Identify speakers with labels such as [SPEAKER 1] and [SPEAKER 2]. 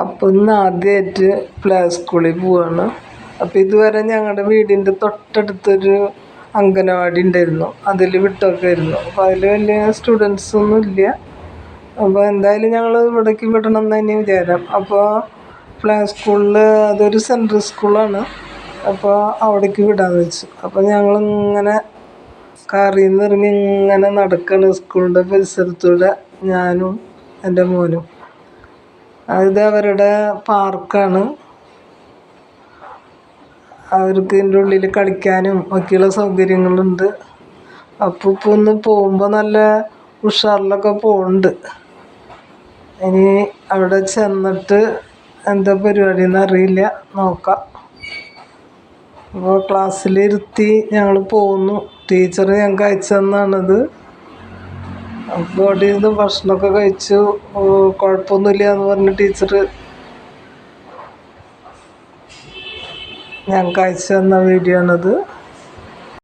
[SPEAKER 1] അപ്പം ഇന്ന് ആദ്യമായിട്ട് പ്ലേ സ്കൂളിൽ പോവാണ്. അപ്പോൾ ഇതുവരെ ഞങ്ങളുടെ വീടിന്റെ തൊട്ടടുത്തൊരു അംഗനവാടി ഉണ്ടായിരുന്നു. അതിൽ വിട്ടൊക്കെയായിരുന്നു അപ്പോൾ അതിൽ വലിയ സ്റ്റുഡൻസ് ഒന്നും ഇല്ല. അപ്പോൾ എന്തായാലും ഞങ്ങൾ ഇവിടേക്ക് വിടണം എന്ന് തന്നെ വിചാരം. അപ്പോൾ പ്ലേ സ്കൂളിൽ അതൊരു സെൻട്രൽ സ്കൂളാണ് അപ്പോൾ അവിടേക്ക് വിടാമെന്ന് വെച്ചു. അപ്പോൾ ഞങ്ങളിങ്ങനെ കാറിൽ നിന്ന് ഇറങ്ങി ഇങ്ങനെ നടക്കണം സ്കൂളിന്റെ പരിസരത്തൂടെ ഞാനും എന്റെ മോനും. ഇത് അവരുടെ പാർക്കാണ്. അവർക്ക് ഇതിന്റെ ഉള്ളിൽ കളിക്കാനും ഒക്കെയുള്ള സൗകര്യങ്ങളുണ്ട്. അപ്പോൾ ഇപ്പോൾ ഒന്ന് പോകുമ്പോൾ നല്ല ഉഷാറിലൊക്കെ പോകുന്നുണ്ട് ഇനി അവിടെ ചെന്നിട്ട് എന്താ പരിപാടി അറിയില്ല. നോക്കാം. അപ്പോൾ ക്ലാസ്സിലിരുത്തി ഞങ്ങൾ പോന്നു ടീച്ചർ ഞങ്ങൾക്ക് അയച്ചു തന്നാണിത്. അവിടെ ഇരുന്ന് ഭക്ഷണമൊക്കെ കഴിച്ചു. കുഴപ്പമൊന്നുമില്ല എന്ന് പറഞ്ഞ് ടീച്ചർ ഞങ്ങൾക്ക് അയച്ചു തന്ന വീഡിയോ ആണിത്.